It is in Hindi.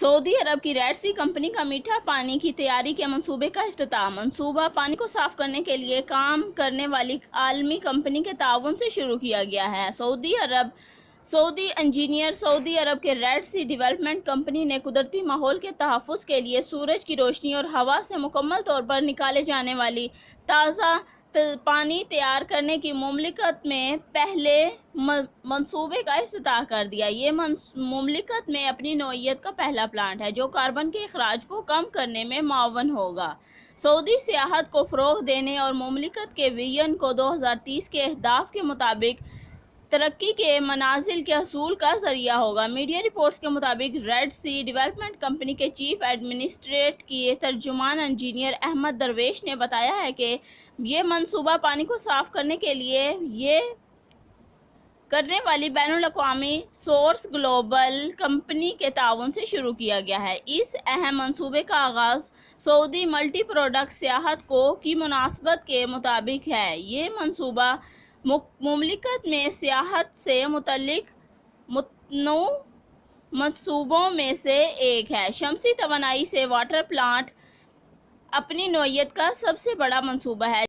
सऊदी अरब की रेड सी कंपनी का मीठा पानी की तैयारी के मंसूबे का अफ्ताह। मंसूबा पानी को साफ़ करने के लिए काम करने वाली आलमी कंपनी के ताउन से शुरू किया गया है। Saudi Arab, Saudi engineer, Saudi Arab के रेड सी डेवलपमेंट कंपनी ने कुदरती माहौल के तहफ़ के लिए सूरज की रोशनी और हवा से मुकम्मल तौर पर निकाले जाने वाली ताज़ा पानी तैयार करने की ममलिकत में पहले मंसूबे का अफ्ताह कर दिया। ये ममलिकत में अपनी नोयत का पहला प्लांट है, जो कार्बन के अखराज को कम करने में मावन होगा। सऊदी सियाहत को फ़रोग देने और ममलिकत के विजन को 2030 के अहदाफ के मुताबिक तरक्की के मनाजिल के असूल का ज़रिया होगा। मीडिया रिपोर्ट्स के मुताबिक रेड सी डेवलपमेंट कंपनी के चीफ एडमिनिस्ट्रेट की तर्जुमान इंजीनियर अहमद दरवेश ने बताया है कि ये मनसूबा पानी को साफ़ करने के लिए ये करने वाली बैन अवी सोर्स ग्लोबल कंपनी के ताउन से शुरू किया गया है। इस अहम मनसूबे का आगाज़ सऊदी मल्टी प्रोडक्ट सियाहत को की मुनासबत के मुताबिक है। ये मनसूबा ममलिकत में सियाहत से मुतलिक मतनू मनसूबों में से एक है। शमसी तोानाई से वाटर प्लांट अपनी नोयत का सबसे बड़ा मनसूबा है।